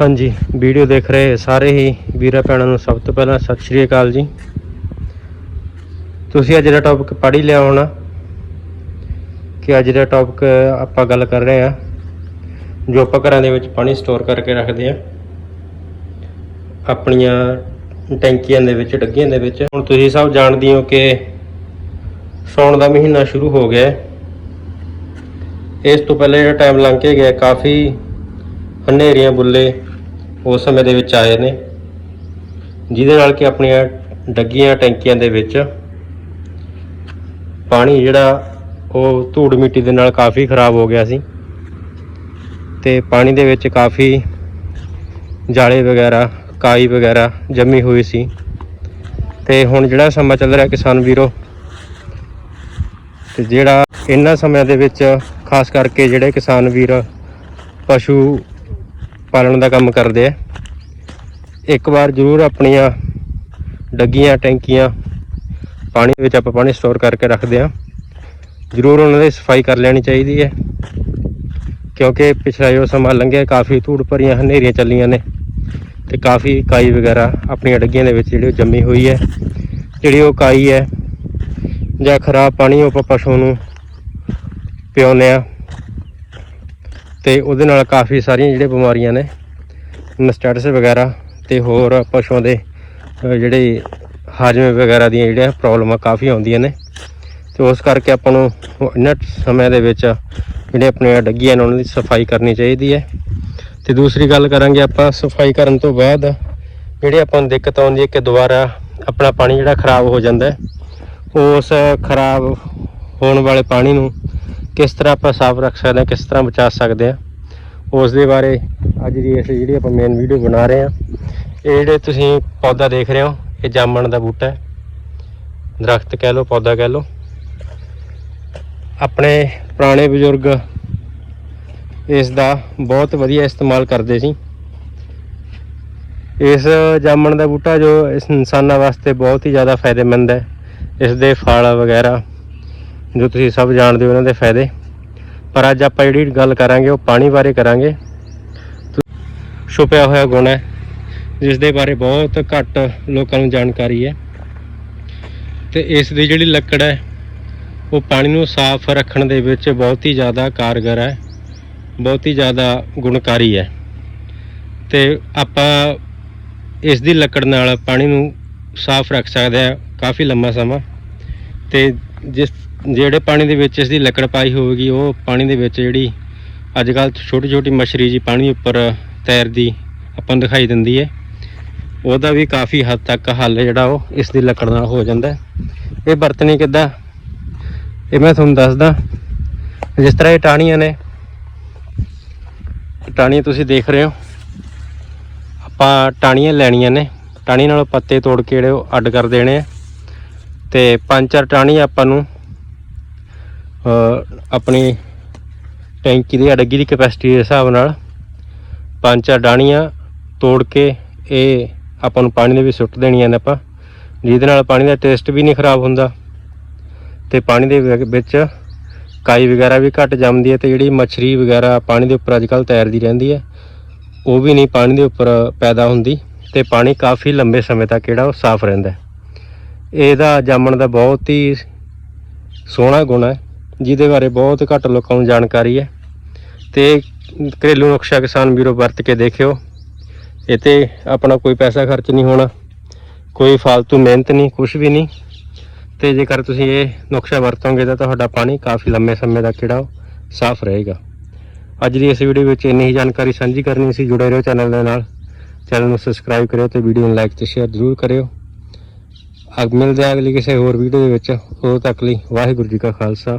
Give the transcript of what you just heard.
ਹਾਂਜੀ, ਵੀਡੀਓ ਦੇਖ ਰਹੇ ਸਾਰੇ ਹੀ ਵੀਰਾਂ ਭੈਣਾਂ ਨੂੰ ਸਭ ਤੋਂ ਪਹਿਲਾਂ ਸਤਿ ਸ਼੍ਰੀ ਅਕਾਲ ਜੀ। ਤੁਸੀਂ ਅੱਜ ਦਾ ਟੌਪਿਕ ਪੜ੍ਹ ਹੀ ਲਿਆ ਹੋਣਾ ਕਿ ਅੱਜ ਦਾ ਟੌਪਿਕ ਆਪਾਂ ਗੱਲ ਕਰ ਰਹੇ ਹਾਂ, ਜੋ ਆਪਾਂ ਘਰਾਂ ਦੇ ਵਿੱਚ ਪਾਣੀ ਸਟੋਰ ਕਰਕੇ ਰੱਖਦੇ ਆ ਆਪਣੀਆਂ ਟੈਂਕੀਆਂ ਦੇ ਵਿੱਚ, ਡੱਗੀਆਂ ਦੇ ਵਿੱਚ। ਹੁਣ ਤੁਸੀਂ ਸਭ ਜਾਣਦੇ ਹੋ ਕਿ ਸੌਣ ਦਾ ਮਹੀਨਾ ਸ਼ੁਰੂ ਹੋ ਗਿਆ ਇਸ ਤੋਂ ਪਹਿਲੇ ਜਿਹੜਾ ਟਾਈਮ ਲੰਘ ਕੇ ਗਿਆ, ਕਾਫੀ ਹਨੇਰੀਆਂ, ਬੁੱਲੇ ਉਸ ਸਮੇਂ ਦੇ ਵਿੱਚ ਆਏ ਨੇ। ਜਿਹਦੇ ਨਾਲ ਕਿ ਆਪਣੀਆਂ ਡੱਗੀਆਂ ਟੈਂਕੀਆਂ ਦੇ ਵਿੱਚ ਪਾਣੀ ਜਿਹੜਾ ਉਹ ਧੂੜ ਮਿੱਟੀ ਦੇ ਨਾਲ ਕਾਫੀ ਖਰਾਬ ਹੋ ਗਿਆ ਸੀ ਤੇ ਪਾਣੀ ਦੇ ਵਿੱਚ ਕਾਫੀ ਜਾਲੇ ਵਗੈਰਾ, ਕਾਈ ਵਗੈਰਾ ਜੰਮੀ ਹੋਈ ਸੀ। ਤੇ ਹੁਣ ਜਿਹੜਾ ਸਮਾਂ ਚੱਲ ਰਿਹਾ ਕਿਸਾਨ ਵੀਰੋ, ਤੇ ਜਿਹੜਾ ਇਹਨਾਂ ਸਮਿਆਂ ਦੇ ਵਿੱਚ ਖਾਸ ਕਰਕੇ ਜਿਹੜੇ ਕਿਸਾਨ ਵੀਰ, ਪਸ਼ੂ ਪਾਲਣ ਦਾ ਕੰਮ ਕਰਦੇ ਆ। ਇੱਕ ਵਾਰ ਜ਼ਰੂਰ ਆਪਣੀਆਂ ਡੱਗੀਆਂ, ਟੈਂਕੀਆਂ ਪਾਣੀ ਵਿੱਚ ਆਪਾਂ ਪਾਣੀ ਸਟੋਰ ਕਰਕੇ ਰੱਖਦੇ ਆ। ਜ਼ਰੂਰ ਉਹਨਾਂ ਦੀ ਸਫ਼ਾਈ ਕਰ ਲੈਣੀ ਚਾਹੀਦੀ ਹੈ। ਕਿਉਂਕਿ ਪਿਛਲਾ ਜੋ ਸਮਾਂ ਲੰਘਿਆ, ਕਾਫੀ ਧੂੜ ਭਰੀਆਂ, ਹਨੇਰੀਆਂ ਚੱਲੀਆਂ ਨੇ ਤੇ ਕਾਫੀ ਕਾਈ ਵਗੈਰਾ ਆਪਣੀਆਂ ਡੱਗੀਆਂ ਦੇ ਵਿੱਚ ਜਿਹੜੀ ਉਹ ਜੰਮੀ ਹੋਈ ਹੈ। ਜਿਹੜੀ ਉਹ ਕਾਈ ਹੈ ਜਾਂ ਖਰਾਬ ਪਾਣੀ ਉਹ ਆਪਾਂ ਪਸ਼ੂ ਨੂੰ ਪਿਆਉਂਦੇ ਆ। ਤੇ ਉਹਦੇ ਨਾਲ ਕਾਫੀ ਸਾਰੀਆਂ ਜਿਹੜੀਆਂ ਬਿਮਾਰੀਆਂ ਨੇ ਮਸਟੈਟਸ ਵਗੈਰਾ ਤੇ ਹੋਰ ਪਸ਼ੂਆਂ ਦੇ ਜਿਹੜੇ ਹਾਜਮੇ ਵਗੈਰਾ ਦੀਆਂ ਜਿਹੜੀਆਂ ਪ੍ਰੋਬਲਮਾਂ ਕਾਫੀ ਆਉਂਦੀਆਂ ਨੇ। ਤੇ ਉਸ ਕਰਕੇ ਆਪਾਂ ਨੂੰ ਇਹਨਾਂ ਸਮਿਆਂ ਦੇ ਵਿੱਚ ਜਿਹੜੇ ਆਪਣੇ ਡੱਗੀਆਂ ਨੇ ਉਹਨਾਂ ਦੀ ਸਫ਼ਾਈ ਕਰਨੀ ਚਾਹੀਦੀ ਹੈ। ਤੇ ਦੂਸਰੀ ਗੱਲ ਕਰਾਂਗੇ ਆਪਾਂ ਸਫ਼ਾਈ ਕਰਨ ਤੋਂ ਬਾਅਦ ਜਿਹੜੇ ਆਪਾਂ ਨੂੰ ਦਿੱਕਤ ਆਉਂਦੀ ਹੈ ਕਿ ਦੁਬਾਰਾ ਆਪਣਾ ਪਾਣੀ ਜਿਹੜਾ ਖਰਾਬ ਹੋ ਜਾਂਦਾ ਹੈ, ਉਸ ਖਰਾਬ ਹੋਣ ਵਾਲੇ ਪਾਣੀ ਨੂੰ ਕਿਸ ਤਰ੍ਹਾਂ ਆਪਾਂ ਸਾਫ਼ ਰੱਖ ਸਕਦੇ ਹਾਂ, ਕਿਸ ਤਰ੍ਹਾਂ ਬਚਾ ਸਕਦੇ ਹਾਂ। ਉਸ ਦੇ ਬਾਰੇ ਅੱਜ ਦੀ ਇਸ ਜਿਹੜੀ ਆਪਾਂ ਮੇਨ ਵੀਡੀਓ ਬਣਾ ਰਹੇ ਹਾਂ, ਇਹ ਜਿਹੜੇ ਤੁਸੀਂ ਪੌਦਾ ਦੇਖ ਰਹੇ ਹੋ, ਇਹ ਜਾਮਣ ਦਾ ਬੂਟਾ ਹੈ। ਦਰਖਤ ਕਹਿ ਲਓ, ਪੌਦਾ ਕਹਿ ਲਓ। ਆਪਣੇ ਪੁਰਾਣੇ ਬਜ਼ੁਰਗ ਇਸ ਦਾ ਬਹੁਤ ਵਧੀਆ ਇਸਤੇਮਾਲ ਕਰਦੇ ਸੀ। ਇਸ ਜਾਮਣ ਦਾ ਬੂਟਾ ਜੋ ਇਸ ਇਨਸਾਨਾਂ ਵਾਸਤੇ ਬਹੁਤ ਹੀ ਜ਼ਿਆਦਾ ਫਾਇਦੇਮੰਦ ਹੈ। ਇਸ ਦੇ ਫਲ ਵਗੈਰਾ ਜੋ ਤੁਸੀਂ ਸਭ ਜਾਣਦੇ ਹੋ ਇਹਨਾਂ ਦੇ ਫਾਇਦੇ। ਪਰ ਅੱਜ ਆਪਾਂ ਜਿਹੜੀ ਗੱਲ ਕਰਾਂਗੇ, ਉਹ ਪਾਣੀ ਬਾਰੇ ਕਰਾਂਗੇ। ਛੁਪਿਆ ਹੋਇਆ ਗੁਣ ਹੈ, ਜਿਸ ਦੇ ਬਾਰੇ ਬਹੁਤ ਘੱਟ ਲੋਕਾਂ ਨੂੰ ਜਾਣਕਾਰੀ ਹੈ। ਤੇ ਇਸ ਦੀ ਜਿਹੜੀ ਲੱਕੜ ਹੈ, ਉਹ ਪਾਣੀ ਨੂੰ ਸਾਫ਼ ਰੱਖਣ ਦੇ ਵਿੱਚ ਬਹੁਤ ਹੀ ਜ਼ਿਆਦਾ ਕਾਰਗਰ ਹੈ, ਬਹੁਤ ਹੀ ਜ਼ਿਆਦਾ ਗੁਣਕਾਰੀ ਹੈ। ਤੇ ਆਪਾਂ ਇਸ ਦੀ ਲੱਕੜ ਨਾਲ ਪਾਣੀ ਨੂੰ ਸਾਫ਼ ਰੱਖ ਸਕਦੇ ਆ ਕਾਫੀ ਲੰਮਾ ਸਮਾਂ। ਤੇ ਜਿਸ ਜਿਹੜੇ ਪਾਣੀ ਦੇ ਵਿੱਚ ਇਸ ਦੀ ਲੱਕੜ ਪਾਈ ਹੋਵੇਗੀ, ਉਹ ਪਾਣੀ ਦੇ ਵਿੱਚ ਜਿਹੜੀ ਅੱਜ ਕੱਲ੍ਹ ਛੋਟੀ ਛੋਟੀ ਮਛਰੀ ਜੀ ਪਾਣੀ ਉੱਪਰ ਤੈਰਦੀ ਆਪਾਂ ਨੂੰ ਦਿਖਾਈ ਦਿੰਦੀ ਹੈ। ਉਹਦਾ ਵੀ ਕਾਫੀ ਹੱਦ ਤੱਕ ਹੱਲ ਜਿਹੜਾ ਉਹ ਇਸ ਦੀ ਲੱਕੜ ਨਾਲ ਹੋ ਜਾਂਦਾ ਇਹ ਵਰਤਣੀ ਕਿੱਦਾਂ? ਇਹ ਮੈਂ ਤੁਹਾਨੂੰ ਦੱਸਦਾ, ਜਿਸ ਤਰ੍ਹਾਂ ਇਹ ਟਾਹਣੀਆਂ ਨੇ ਟਾਹਣੀਆਂ ਤੁਸੀਂ ਦੇਖ ਰਹੇ ਹੋ। ਆਪਾਂ ਟਾਹਣੀਆਂ ਲੈਣੀਆਂ ਨੇ, ਟਾਹਣੀ ਨਾਲੋਂ ਪੱਤੇ ਤੋੜ ਕੇ ਜਿਹੜੇ ਉਹ ਅੱਡ ਕਰ ਦੇਣੇ ਆ। ਤੇ ਪੰਜ ਚਾਰ ਟਾਹਣੀ ਆਪਾਂ ਨੂੰ ਆਪਣੀ ਟੈਂਕੀ ਦੀ ਅੜਗੀ ਦੀ ਕਪੈਸਿਟੀ ਦੇ ਹਿਸਾਬ ਨਾਲ ਪੰਜ ਚਾਰ ਡਾਣੀਆਂ ਤੋੜ ਕੇ ਇਹ ਆਪਾਂ ਨੂੰ ਪਾਣੀ ਦੇ ਵਿੱਚ ਸੁੱਟ ਦੇਣੀਆਂ ਨੇ ਆਪਾਂ, ਜਿਹਦੇ ਨਾਲ ਪਾਣੀ ਦਾ ਟੇਸਟ ਵੀ ਨਹੀਂ ਖਰਾਬ ਹੁੰਦਾ ਤੇ ਪਾਣੀ ਦੇ ਵਿ- ਵਿੱਚ ਕਾਈ ਵਗੈਰਾ ਵੀ ਘੱਟ ਜੰਮਦੀ ਹੈ ਤੇ ਜਿਹੜੀ ਮੱਛਰੀ ਵਗੈਰਾ ਪਾਣੀ ਦੇ ਉੱਪਰ ਅੱਜਕੱਲ ਤੈਰਦੀ ਰਹਿੰਦੀ ਹੈ, ਉਹ ਵੀ ਨਹੀਂ ਪਾਣੀ ਦੇ ਉੱਪਰ ਪੈਦਾ ਹੁੰਦੀ ਤੇ ਪਾਣੀ ਕਾਫੀ ਲੰਬੇ ਸਮੇਂ ਤੱਕ ਜਿਹੜਾ ਉਹ ਸਾਫ਼ ਰਹਿੰਦਾ ਇਹਦਾ ਜਾਮਣ ਦਾ ਬਹੁਤ ਹੀ ਸੋਹਣਾ ਗੁਣ ਹੈ। ਜਿਹਦੇ ਬਾਰੇ ਬਹੁਤ ਘੱਟ ਲੋਕਾਂ ਨੂੰ ਜਾਣਕਾਰੀ ਹੈ। ਤੇ ਘਰੇਲੂ ਨੁਕਸ਼ਾ ਕਿਸਾਨ ਬਿਊਰੋ ਵਰਤ ਕੇ ਦੇਖਿਓ। ਇਹ ਤੇ ਆਪਣਾ ਕੋਈ ਪੈਸਾ ਖਰਚ ਨਹੀਂ ਹੋਣਾ, ਕੋਈ ਫालतू ਮਿਹਨਤ ਨਹੀਂ ਕੁਝ ਵੀ ਨਹੀਂ। ਤੇ ਜੇਕਰ ਤੁਸੀਂ ਇਹ ਨੁਕਸ਼ਾ ਵਰਤੋਗੇ ਤਾਂ ਤੁਹਾਡਾ ਪਾਣੀ ਕਾਫੀ ਲੰਮੇ ਸਮੇਂ ਦਾ ਕਿਹੜਾ ਉਹ ਸਾਫ਼ ਰਹੇਗਾ। ਅੱਜ ਦੀ ਇਸ ਵੀਡੀਓ ਵਿੱਚ ਇੰਨੀ ਹੀ ਜਾਣਕਾਰੀ ਸਾਂਝੀ ਕਰਨੀ ਸੀ। ਜੁੜੇ ਰਹੋ ਚੈਨਲ ਦੇ ਨਾਲ। ਚੈਨਲ ਨੂੰ ਸਬਸਕ੍ਰਾਈਬ ਕਰਿਓ ਤੇ ਵੀਡੀਓ ਨੂੰ ਲਾਈਕ ਤੇ ਸ਼ੇਅਰ ਜ਼ਰੂਰ ਕਰਿਓ। ਅਗ ਮਿਲਦੇ ਹਾਂ ਅਗਲੀ ਕਿਸੇ ਹੋਰ ਵੀਡੀਓ ਦੇ ਵਿੱਚ। ਉਦੋਂ ਤੱਕ ਲਈ ਵਾਹਿਗੁਰੂ ਜੀ ਕਾ ਖਾਲਸਾ।